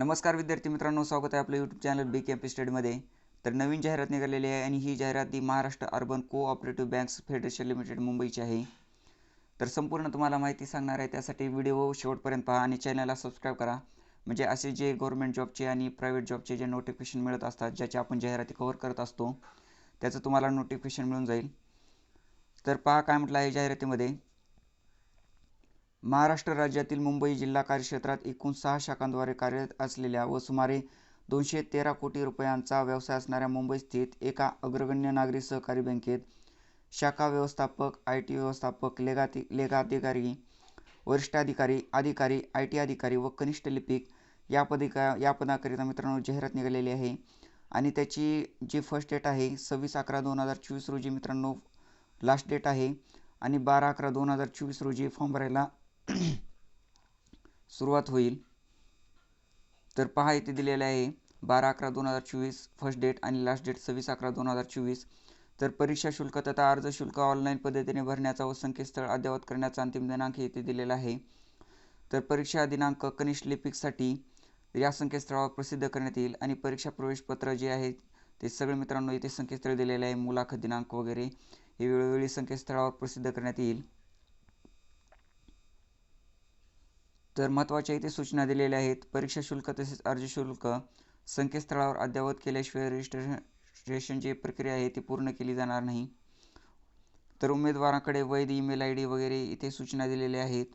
नमस्कार विद्यार्थी मित्रांनो स्वागत आहे आपलं YouTube channel B K M P स्टडीमध्ये तर नवीन जाहिरात निघालेली आहे आणि ही जाहिरात ही Maharashtra urban cooperative banks federation limited मुंबईची आहे. तर संपूर्ण तुम्हाला माहिती सांगणार आहे त्यासाठी व्हिडिओ शेवटपर्यंत पहा आणि चॅनलला सबस्क्राईब करा. म्हणजे असे जे गव्हर्नमेंट जॉबचे आणि प्रायव्हेट जॉबचे जे नोटिफिकेशन मिळत असतात ज्याचे आपण जाहिराती कव्हर करत असतो त्याचं तुम्हाला नोटिफिकेशन मिळून जाईल. तर पहा काय म्हटलं आहे जाहिरातीमध्ये. महाराष्ट्र राज्यातील मुंबई जिल्हा कार्यक्षेत्रात एकूण सहा शाखांद्वारे कार्यरत असलेल्या व सुमारे दोनशे तेरा कोटी रुपयांचा व्यवसाय असणाऱ्या मुंबई स्थित एका अग्रगण्य नागरी सहकारी बँकेत शाखा व्यवस्थापक आय टी व्यवस्थापक लेगाती लेखाधिकारी वरिष्ठ अधिकारी अधिकारी आय टी अधिकारी व कनिष्ठ लिपिक या पदिका या पदाकरिता मित्रांनो जाहिरात निघालेली आहे. आणि त्याची जी फर्स्ट डेट आहे सव्वीस अकरा दोन हजार चोवीस रोजी मित्रांनो लास्ट डेट आहे. आणि बारा अकरा दोन हजार चोवीस रोजी फॉर्म भरायला सुरुवात होईल. तर पहा इथे दिलेलं आहे बारा अकरा दोन हजार चोवीस फर्स्ट डेट आणि लास्ट डेट सव्वीस अकरा दोन हजार चोवीस. तर परीक्षा शुल्क तथा अर्ज शुल्क ऑनलाईन पद्धतीने भरण्याचा व संकेतस्थळ अद्ययावत करण्याचा अंतिम दिनांक येथे दिलेला आहे. तर परीक्षा दिनांक कनिष्ठ लिपिकसाठी या संकेतस्थळावर प्रसिद्ध करण्यात येईल आणि परीक्षा प्रवेशपत्र जे आहे ते सगळे मित्रांनो इथे संकेतस्थळ दिलेले आहे. मुलाखत दिनांक वगैरे हे वेळोवेळी संकेतस्थळावर प्रसिद्ध करण्यात येईल. तर महत्त्वाच्या इथे सूचना दिलेल्या आहेत. परीक्षा शुल्क तसेच अर्ज शुल्क संकेतस्थळावर अद्ययावत केल्याशिवाय रजिस्ट्रेशनची प्रक्रिया आहे ती पूर्ण केली जाणार नाही. तर उमेदवाराकडे वैध ईमेल आय डी वगैरे इथे सूचना दिलेल्या आहेत.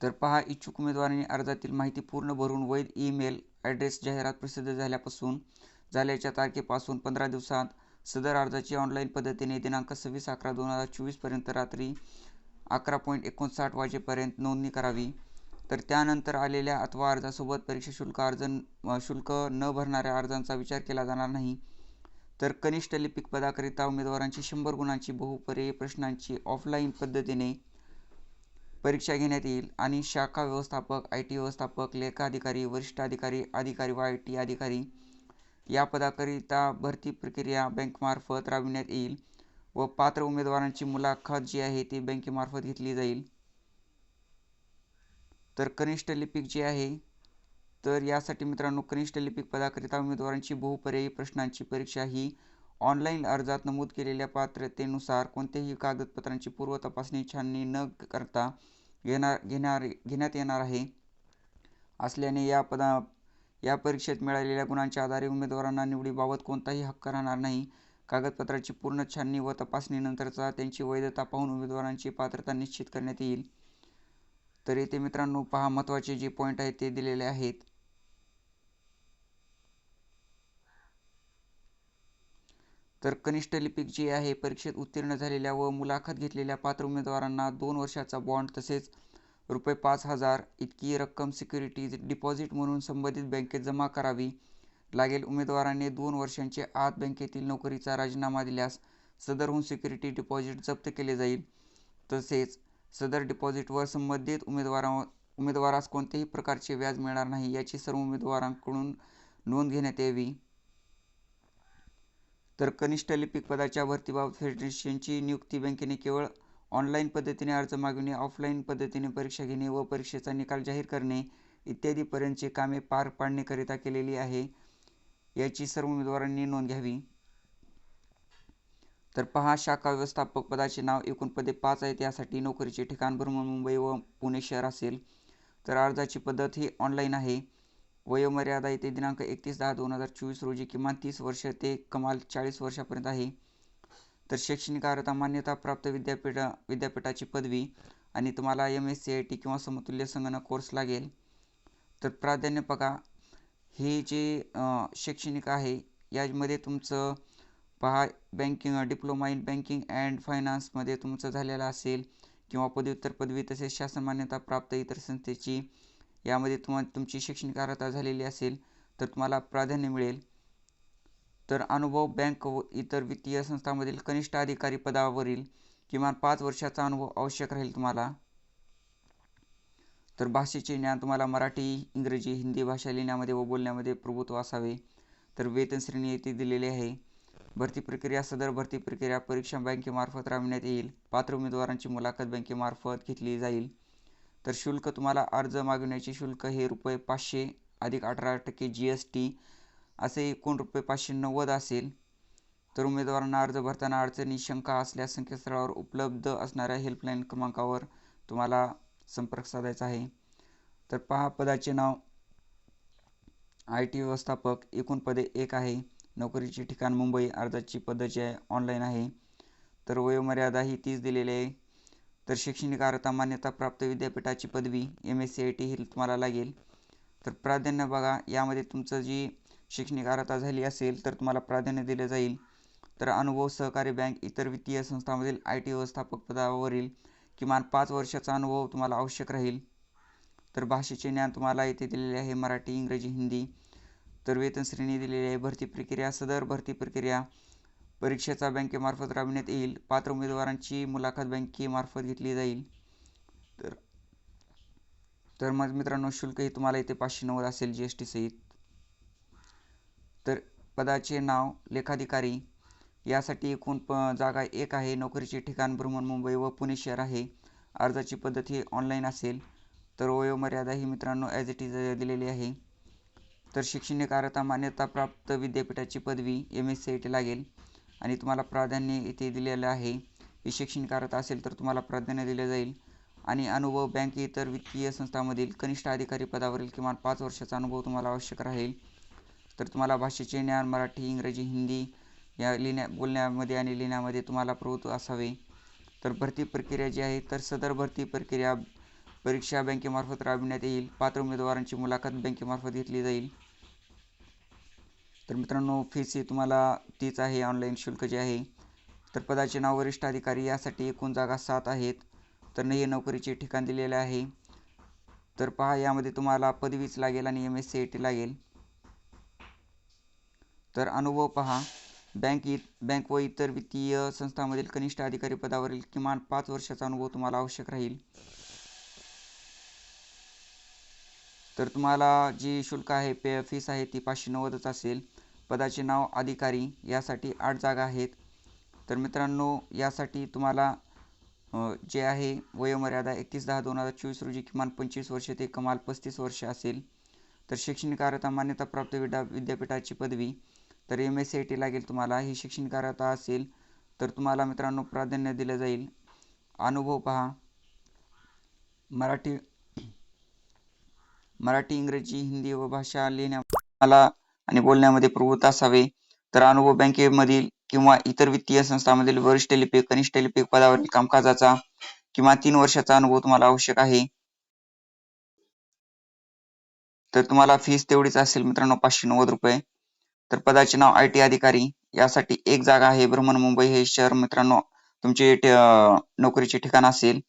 तर पहा इच्छुक उमेदवारांनी अर्जातील माहिती पूर्ण भरून वैध ईमेल ॲड्रेस जाहिरात प्रसिद्ध झाल्यापासून झाल्याच्या तारखेपासून पंधरा दिवसात सदर अर्जाची ऑनलाईन पद्धतीने दिनांक सव्वीस अकरा दोन हजार चोवीसपर्यंत रात्री अकरा पॉईंट एकोणसाठ वाजेपर्यंत नोंदणी करावी. तर त्यानंतर आलेल्या अथवा अर्जासोबत परीक्षा शुल्क अर्ज शुल्क न भरणाऱ्या अर्जांचा विचार केला जाणार नाही. तर कनिष्ठ लिपिक पदाकरिता उमेदवारांची शंभर गुणांची बहुपर्यायी प्रश्नांची ऑफलाईन पद्धतीने परीक्षा घेण्यात येईल आणि शाखा व्यवस्थापक आय टी व्यवस्थापक लेखाधिकारी वरिष्ठ अधिकारी अधिकारी व आय टी अधिकारी या पदाकरिता भरती प्रक्रिया बँकमार्फत राबविण्यात येईल व पात्र उमेदवारांची मुलाखत जी आहे ती बँकेमार्फत घेतली जाईल. तर कनिष्ठ लिपिक जे आहे तर यासाठी मित्रांनो कनिष्ठ लिपिक पदाकरिता उमेदवारांची बहुपर्यायी प्रश्नांची परीक्षा ही ऑनलाईन अर्जात नमूद केलेल्या पात्रतेनुसार कोणत्याही कागदपत्रांची पूर्व तपासणी छाननी न करता घेणार घेणार घेण्यात येणार आहे. असल्याने या पदा या परीक्षेत मिळालेल्या गुणांच्या आधारे उमेदवारांना निवडीबाबत कोणताही हक्क राहणार नाही. कागदपत्राची पूर्ण छाननी व तपासणीनंतरचा त्यांची वैधता पाहून उमेदवारांची पात्रता निश्चित करण्यात येईल. तर येथे मित्रांनो पहा महत्त्वाचे जे पॉईंट आहेत ते दिलेले आहेत. तर कनिष्ठ लिपिक जे आहे परीक्षेत उत्तीर्ण झालेल्या व मुलाखत घेतलेल्या पात्र उमेदवारांना दोन वर्षाचा बॉन्ड तसेच रुपये पाच हजार इतकी रक्कम सिक्युरिटीज डिपॉझिट म्हणून संबंधित बँकेत जमा करावी. लागेल उमेदवारांनी दोन वर्षांच्या आत बँकेतील नोकरीचा राजीनामा दिल्यास सदरहून सिक्युरिटी डिपॉझिट जप्त केले जाईल. तसेच सदर डिपॉझिटवर संबंधित उमेदवारा उमेदवारास कोणत्याही प्रकारचे व्याज मिळणार नाही याची सर्व उमेदवारांकडून नोंद घेण्यात यावी. तर कनिष्ठ लिपिक पदाच्या भरतीबाबत फेडरेशनची नियुक्ती बँकेने केवळ ऑनलाईन पद्धतीने अर्ज मागविणे ऑफलाईन पद्धतीने परीक्षा घेणे व परीक्षेचा निकाल जाहीर करणे इत्यादीपर्यंतची कामे पार पाडण्याकरिता केलेली आहे. याची सर्व उमेदवारांनी नोंद घ्यावी. तर पहा शाखा व्यवस्थापक पदाचे नाव एकूण पदे पाच आहेत. यासाठी नोकरीचे ठिकाण भ्रमण मुंबई व पुणे शहर असेल. तर अर्जाची पद्धत ही ऑनलाईन आहे. वयोमर्यादा येथे दिनांक एकतीस दहा दोन हजार चोवीस रोजी किमान तीस वर्ष ते कमाल चाळीस वर्षापर्यंत आहे. तर शैक्षणिक अर्हता मान्यता प्राप्त विद्यापीठ विद्यापीठाची पदवी आणि तुम्हाला M S C I T किंवा समतुल्य संगणक कोर्स लागेल. तर प्राधान्यपका हे जे शैक्षणिक आहे यामध्ये तुमचं पहा banking diploma in banking and फायनान्समध्ये तुमचं झालेलं असेल किंवा पदव्युत्तर पदवी तसेच शासन मान्यता प्राप्त इतर संस्थेची यामध्ये तुम्हाला तुमची शैक्षणिक अर्हता झालेली असेल तर तुम्हाला प्राधान्य मिळेल. तर अनुभव बँक व इतर वित्तीय संस्थांमधील कनिष्ठ अधिकारी पदावरील किमान पाच वर्षाचा अनुभव आवश्यक राहील तुम्हाला. तर भाषेचे ज्ञान तुम्हाला मराठी इंग्रजी हिंदी भाषा लिहिण्यामध्ये व बोलण्यामध्ये प्रभुत्व असावे. तर वेतन श्रेणी येथे दिलेली आहे. भरती प्रक्रिया सदर भरती प्रक्रिया परीक्षा बँकेमार्फत राबविण्यात येईल. पात्र उमेदवारांची मुलाखत बँकेमार्फत घेतली जाईल. तर शुल्क तुम्हाला अर्ज मागविण्याचे शुल्क हे रुपये पाचशे अधिक अठरा टक्के जी एस टी असे एकूण रुपये पाचशे नव्वद असेल तर उमेदवारांना अर्ज भरताना अडचणी शंका असल्यास संकेतस्थळावर उपलब्ध असणाऱ्या हेल्पलाईन क्रमांकावर तुम्हाला संपर्क साधायचा आहे. तर पहा पदाचे नाव. आय टी व्यवस्थापक एकूण पदे एक आहे. नोकरीचे ठिकाण मुंबई अर्जाची पद्धत आहे ऑनलाईन आहे. तर वयोमर्यादा ही तीच दिलेली आहे. तर शैक्षणिक अर्हता मान्यता प्राप्त विद्यापीठाची पदवी M S C I T ही तुम्हाला लागेल. तर प्राधान्य बघा यामध्ये तुमचं जी शैक्षणिक अर्हता झाली असेल तर तुम्हाला प्राधान्य दिले जाईल. तर अनुभव सहकारी बँक इतर वित्तीय संस्थांमधील आय टी व्यवस्थापक पदावरील किमान पाच वर्षाचा अनुभव तुम्हाला आवश्यक राहील. तर भाषेचे ज्ञान तुम्हाला येथे दिलेले आहे मराठी इंग्रजी हिंदी. तर वेतन श्रेणी दिलेली आहे भरती प्रक्रिया सदर भरती प्रक्रिया. परीक्षेचा बँकेमार्फत राबविण्यात येईल. पात्र उमेदवारांची मुलाखत बँकेमार्फत घेतली जाईल. तर तर मग मित्रांनो शुल्कही तुम्हाला इथे पाचशे नव्वद असेल जी एस टी सहित. तर पदाचे नाव लेखाधिकारी यासाठी एकूण प जागा एक आहे. नोकरीचे ठिकाण भ्रमण मुंबई व पुणे शहर आहे. अर्जाची पद्धत ही ऑनलाईन असेल. तर वयोमर्यादा ही मित्रांनो ॲज इट इज दिलेली आहे. तर शैक्षणिक अर्हता मान्यताप्राप्त विद्यापीठाची पदवी M S C I T लागेल. आणि तुम्हाला प्राधान्य इथे दिलेलं आहे. ही शैक्षणिक अर्हता असेल तर तुम्हाला प्राधान्य दिले जाईल. आणि अनुभव बँक इतर वित्तीय संस्थांमधील कनिष्ठ अधिकारी पदावरील किमान पाच वर्षाचा अनुभव तुम्हाला आवश्यक राहील. तर तुम्हाला भाषेचे ज्ञान मराठी इंग्रजी हिंदी या लिहिण्या बोलण्यामध्ये आणि लिहिण्यामध्ये तुम्हाला प्रभुत्व असावे. तर भरती प्रक्रिया जी आहे तर सदर भरती प्रक्रिया परीक्षा बँकेमार्फत राबविण्यात येईल. पात्र उमेदवारांची मुलाखत बँकेमार्फत घेतली जाईल. तर मित्रांनो फीस ही तुम्हाला तीच आहे ऑनलाईन शुल्क जे आहे. तर पदाचे नाव वरिष्ठ अधिकारी यासाठी एकूण जागा सात आहेत. तर हे नोकरीचे ठिकाण दिलेले आहे. तर पहा यामध्ये तुम्हाला पदवीच लागेल आणि M S C A T लागेल. तर अनुभव पहा. बँक इ बँक व इतर वित्तीय संस्थांमधील कनिष्ठ अधिकारी पदावरील किमान पाच वर्षाचा अनुभव तुम्हाला आवश्यक राहील. तर तुम्हाला जी शुल्क आहे पे फीस आहे ती पाचशे नव्वदच असेल. पदाचे नाव अधिकारी यासाठी आठ जागा आहेत. तर मित्रांनो यासाठी तुम्हाला जे आहे वयोमर्यादा एकतीस दहा दोन हजार चोवीस रोजी किमान पंचवीस वर्ष ते कमाल पस्तीस वर्ष असेल. तर शैक्षणिक अर्हता मान्यताप्राप्त विद्या विद्यापीठाची पदवी तर M S C I T लागेल तुम्हाला. ही शिक्षणकार्यता असेल तर तुम्हाला मित्रांनो प्राधान्य दिलं जाईल. अनुभव पहा. मराठी मराठी इंग्रजी हिंदी व भाषा लिहिण्याला आणि बोलण्यामध्ये प्रवृत्त असावे. तर अनुभव बँकेमधील किंवा इतर वित्तीय संस्थांमधील वरिष्ठ लिपिक कनिष्ठ लिपिक पदावरील कामकाजाचा किंवा तीन वर्षाचा अनुभव तुम्हाला आवश्यक आहे. तर तुम्हाला फीस तेवढीच असेल मित्रांनो पाचशे नव्वद रुपये. तर पदाचे नाव आय टी अधिकारी. यासाठी एक जागा आहे भ्रमण मुंबई हे शहर मित्रांनो तुमचे नोकरीचे ठिकाण असेल.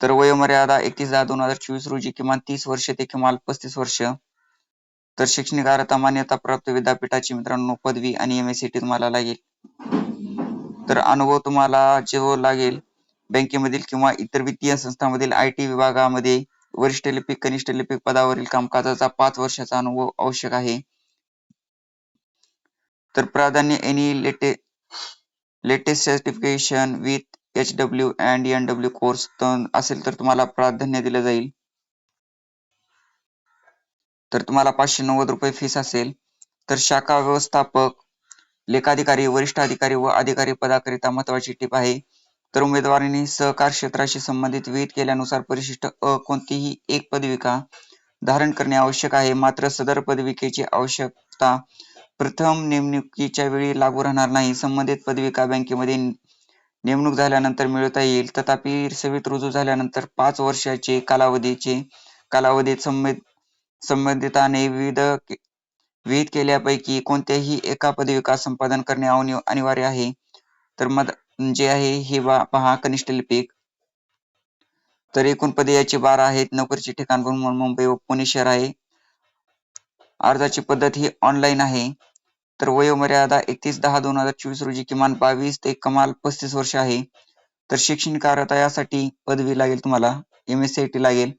तर वयोमर्यादा एकतीस दहा दोन हजार चोवीस रोजी किमान तीस वर्ष ते किमान पस्तीस वर्ष. तर शैक्षणिक अर्हता मान्यता प्राप्त विद्यापीठाची मित्रांनो पदवी आणि एम एस सी टी तुम्हाला लागेल. तर अनुभव तुम्हाला जो लागेल बँकेमधील किंवा इतर वित्तीय संस्थांमधील आय टी विभागामध्ये वरिष्ठ लिपिक कनिष्ठ लिपिक पदावरील कामकाजाचा पाच वर्षाचा अनुभव आवश्यक आहे. तर प्राधान्य any late latest certification with H W and N W course असेल तर तुम्हाला प्राधान्य दिलं जाईल. तर तुम्हाला पाचशे नव्वद रुपये फीस असेल. तर शाखा व्यवस्थापक लेखाधिकारी वरिष्ठ अधिकारी व अधिकारी पदाकरिता महत्वाची टीप आहे. तर उमेदवारांनी सहकार क्षेत्राशी संबंधित विहित केल्यानुसार परिशिष्ट अ कोणतीही एक पदविका धारण करणे आवश्यक आहे. मात्र सदर पदविकेची आवश्यकता प्रथम नेमणुकीच्या वेळी लागू राहणार नाही. संबंधित पदविका बँकेमध्ये नेमणूक झाल्यानंतर मिळवता येईल. तथापि सेवेत रुजू झाल्यानंतर पाच वर्षाचे कालावधीचे कालावधीत संबंधिताने विविध विहित केल्यापैकी कोणत्याही एका पदविका संपादन करणे अनिवार्य आहे. तर मग जे आहे हे पहा कनिष्ठ लिपिक. तर एकूण पदे याची बारा आहेत. नोकरीचे ठिकाण मुंबई व पुणे शहर आहे. अर्जाची पद्धत ही ऑनलाईन आहे. तर वयोमर्यादा एकतीस दहा दोन हजार चोवीस रोजी किमान बावीस ते कमाल पस्तीस वर्ष आहे. तर शैक्षणिक अर्हता यासाठी पदवी लागेल तुम्हाला M S C I T लागेल.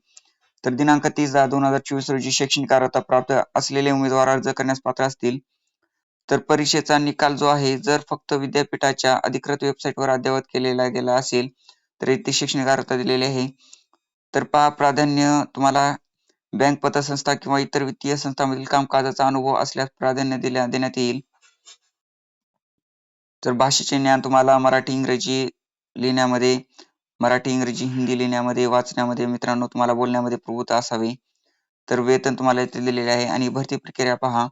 तर दिनांक तीस दहा दोन हजार चोवीस रोजी शैक्षणिक अर्हता प्राप्त असलेले उमेदवार अर्ज करण्यास पात्र असतील. तर परीक्षेचा निकाल जो आहे जर फक्त विद्यापीठाच्या अधिकृत वेबसाईटवर अद्ययावत केलेला गेला असेल तर इथे शैक्षणिक अर्हता दिलेली आहे. तर पहा प्राधान्य तुम्हाला बँक पतसंस्था किंवा इतर वित्तीय संस्थांमधील कामकाजाचा अनुभव असल्यास प्राधान्य दिल्या देण्यात येईल. तर भाषेचे ज्ञान तुम्हाला मराठी इंग्रजी लिहिण्यामध्ये मराठी इंग्रजी हिंदी लिहिण्यामध्ये वाचण्यामध्ये मित्रांनो तुम्हाला बोलण्यामध्ये प्रभुता असावे. तर वेतन तुम्हाला इथे दिलेले आहे आणि भरती प्रक्रिया पहा.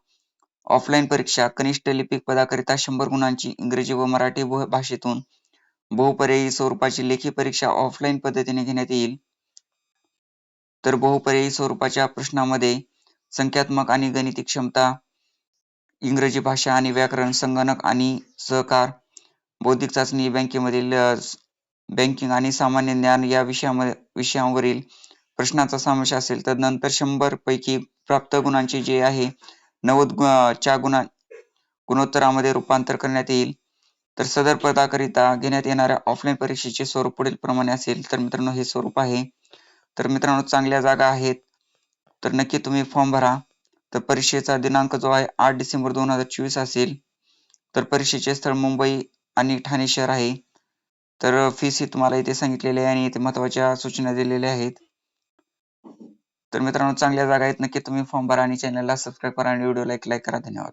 ऑफलाईन परीक्षा कनिष्ठ लिपिक पदाकरिता शंभर गुणांची इंग्रजी व मराठी भाषेतून. बहुपर्यायी स्वरूपाची लेखी परीक्षा ऑफलाईन पद्धतीने घेण्यात येईल. तर बहुपर्यायी स्वरूपाच्या प्रश्नामध्ये संख्यात्मक आणि गणिती क्षमता इंग्रजी भाषा आणि व्याकरण संगणक आणि सहकार बौद्धिक चाचणी बँकेमधील बँकिंग आणि सामान्य ज्ञान या विषयामध्ये विषयांवरील प्रश्नाचा समावेश असेल तर नंतर शंभर पैकी प्राप्त गुणांचे जे आहे नव्वद च्या गुणा गुणोत्तरामध्ये रूपांतर करण्यात येईल. तर सदर पदाकरिता घेण्यात येणाऱ्या ऑफलाईन परीक्षेचे स्वरूप पुढील प्रमाणे असेल. तर मित्रांनो हे स्वरूप आहे. तर मित्रांनो चांगल्या जागा आहेत. तर नक्की तुम्ही फॉर्म भरा. तर परीक्षेचा दिनांक जो आहे आठ डिसेंबर दोन हजार चोवीस असेल. तर परीक्षेचे स्थळ मुंबई आणि ठाणे शहर आहे. तर फीस ही तुम्हाला इथे सांगितलेली आहे आणि इथे महत्त्वाच्या सूचना दिलेल्या आहेत. तर मित्रांनो चांगल्या जागा आहेत. नक्की तुम्ही फॉर्म भरा आणि चॅनलला सबस्क्राईब करा आणि व्हिडिओला एक लाईक करा. धन्यवाद.